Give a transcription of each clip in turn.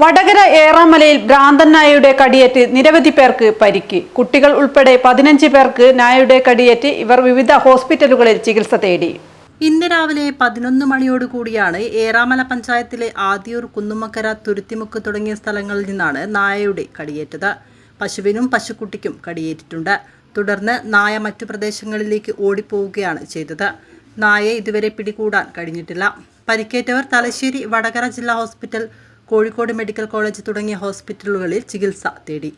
വടകര ഏറാമലയിൽ ഭ്രാന്തൻ നായയുടെ കടിയേറ്റ് നിരവധി പേർക്ക് പരിക്ക്. കുട്ടികൾ ഉൾപ്പെടെ പതിനഞ്ച് പേർക്ക് നായയുടെ കടിയേറ്റ് ഇവർ വിവിധ ഹോസ്പിറ്റലുകളിൽ ചികിത്സ തേടി. ഇന്ന് രാവിലെ പതിനൊന്ന് മണിയോടുകൂടിയാണ് ഏറാമല പഞ്ചായത്തിലെ ആദിയൂർ കുന്നുമക്കര തുരുത്തിമുക്ക് തുടങ്ങിയ സ്ഥലങ്ങളിൽ നിന്നാണ് നായയുടെ കടിയേറ്റത്. പശുവിനും പശുക്കുട്ടിക്കും കടിയേറ്റിട്ടുണ്ട്. തുടർന്ന് നായ മറ്റു പ്രദേശങ്ങളിലേക്ക് ഓടിപ്പോവുകയാണ് ചെയ്തത്. നായയെ ഇതുവരെ പിടികൂടാൻ കഴിഞ്ഞിട്ടില്ല. പരിക്കേറ്റവർ തലശ്ശേരി വടകര ജില്ലാ ഹോസ്പിറ്റൽ കോഴിക്കോട് മെഡിക്കൽ കോളേജ് തുടങ്ങിയ ഹോസ്പിറ്റലുകളിൽ ചികിത്സ തേടി.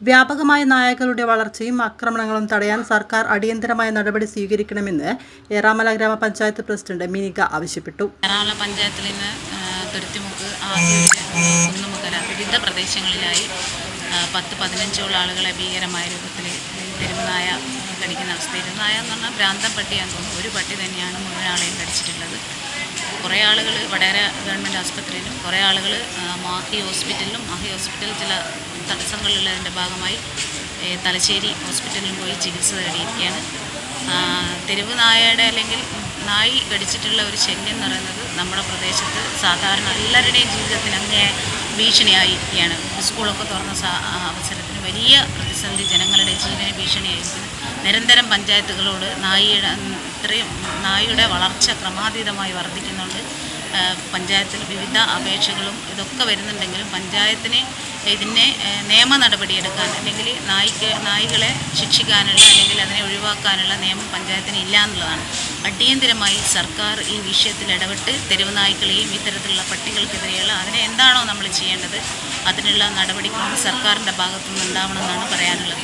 വ്യാപകമായ നായകളുടെ വളർച്ചയും ആക്രമണങ്ങളും തടയാൻ സർക്കാർ അടിയന്തരമായ നടപടി സ്വീകരിക്കണമെന്ന് ഏറാമല ഗ്രാമപഞ്ചായത്ത് പ്രസിഡന്റ് മിനിക ആവശ്യപ്പെട്ടു. ഏറാമല പഞ്ചായത്തിൽ നിന്ന് തുരുത്തിമുക്ക് കുന്നുമുക്കര വിവിധ പ്രദേശങ്ങളിലായി പത്ത് പതിനഞ്ചോളം ആളുകളെ ഭീകരമായ രൂപത്തിൽ തെരുവുനായ കടിക്കുന്ന എന്ന് പറഞ്ഞാൽ ഭ്രാന്തം പട്ടിയാന്ന് തോന്നുന്നു. ഒരു പട്ടി തന്നെയാണ് മുഴുവൻ ആളെയും കടിച്ചിട്ടുള്ളത്. കുറേ ആളുകൾ വടകര ഗവൺമെന്റ് ആസ്പത്രിയിലും കുറേ ആളുകൾ മാഹി ഹോസ്പിറ്റലിലും മാഹി ഹോസ്പിറ്റലിൽ ചില തടസ്സങ്ങളുള്ളതിന്റെ ഭാഗമായി തലശ്ശേരി ഹോസ്പിറ്റലിലും പോയി ചികിത്സ തേടിയിരിക്കുകയാണ്. തെരുവ് നായയുടെ അല്ലെങ്കിൽ നായി കടിച്ചിട്ടുള്ള ഒരു ശല്യം എന്ന് പറയുന്നത് നമ്മുടെ പ്രദേശത്ത് സാധാരണ എല്ലാവരുടെയും ജീവിതത്തിന് അങ്ങേ ഭീഷണിയായിരിക്കുകയാണ്. സ്കൂളൊക്കെ തുറന്ന അവസരത്തിൽ വലിയ പ്രതിസന്ധി ജനങ്ങളുടെ ജീവന് ഭീഷണിയായിരിക്കുന്നു. നിരന്തരം പഞ്ചായത്തുകളോട് നായിയുടെ ഇത്രയും നായയുടെ വളർച്ച ക്രമാതീതമായി വർദ്ധിക്കുന്നുണ്ട്. പഞ്ചായത്തിൽ വിവിധ അപേക്ഷകളും ഇതൊക്കെ വരുന്നുണ്ടെങ്കിലും പഞ്ചായത്തിന് ഇതിനെ നിയമ നടപടിയെടുക്കാൻ അല്ലെങ്കിൽ നായിക്ക് നായികളെ ശിക്ഷിക്കാനുള്ള അല്ലെങ്കിൽ അതിനെ ഒഴിവാക്കാനുള്ള നിയമം പഞ്ചായത്തിന് ഇല്ല എന്നുള്ളതാണ്. അടിയന്തിരമായി സർക്കാർ ഈ വിഷയത്തിൽ ഇടപെട്ട് തെരുവ് നായ്ക്കളെയും ഇത്തരത്തിലുള്ള പട്ടികൾക്കെതിരെയുള്ള അതിനെ എന്താണോ നമ്മൾ ചെയ്യേണ്ടത് അതിനുള്ള നടപടിക്രമം സർക്കാരിന്റെ ഭാഗത്തുനിന്ന് ഉണ്ടാവണമെന്നാണ് പറയാനുള്ളത്.